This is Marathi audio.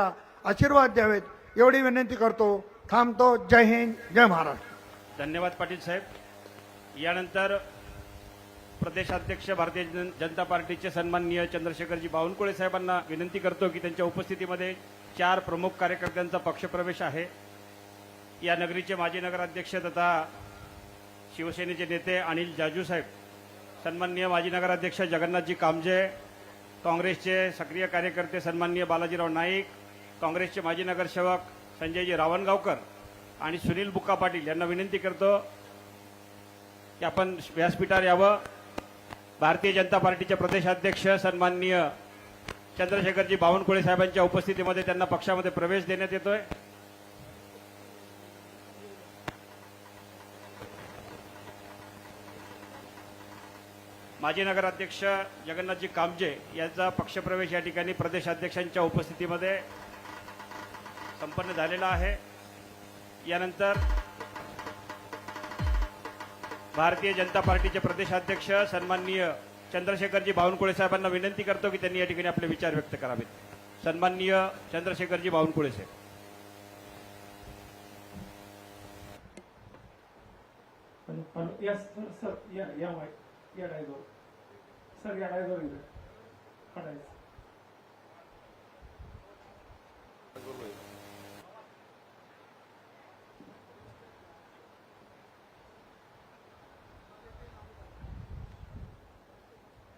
आशीर्वाद द्यावेत. एवढी विनंती करतो. थांबतो. जय हिंद जय महाराष्ट्र. धन्यवाद पाटील साहेब. यानंतर प्रदेशाध्यक्ष भारतीय जनता पार्टीचे सन्माननीय चंद्रशेखरजी बावनकुळे साहेबांना विनंती करतो की त्यांच्या उपस्थितीमध्ये चार प्रमुख कार्यकर्त्यांचा पक्षप्रवेश आहे. या नगरीचे माजी नगराध्यक्ष तथा शिवसेनेचे नेते अनिल जाजू साहेब. सन्माननीय माजी नगराध्यक्ष जगन्नाथजी कामजे काँग्रेसचे सक्रिय कार्यकर्ते सन्माननीय बालाजीराव नाईक काँग्रेसचे माजी नगरसेवक संजयजी रावणगावकर आणि सुनील बुक्का पाटील यांना विनंती करतो की आपण व्यासपीठावर यावं. भारतीय जनता पार्टीचे प्रदेशाध्यक्ष सन्माननीय चंद्रशेखरजी बावनकुळे साहेबांच्या उपस्थितीमध्ये त्यांना पक्षामध्ये प्रवेश देण्यात येतोय. माजी नगराध्यक्ष जगन्नाथजी कामजे यांचा पक्षप्रवेश या ठिकाणी प्रदेशाध्यक्षांच्या उपस्थितीमध्ये संपन्न झालेला आहे. यानंतर भारतीय जनता पार्टीचे प्रदेशाध्यक्ष सन्माननीय चंद्रशेखरजी बावनकुळे साहेबांना विनंती करतो की त्यांनी या ठिकाणी आपले विचार व्यक्त करावेत. सन्माननीय चंद्रशेखरजी बावनकुळे साहेब. यस सर सर या या या सर या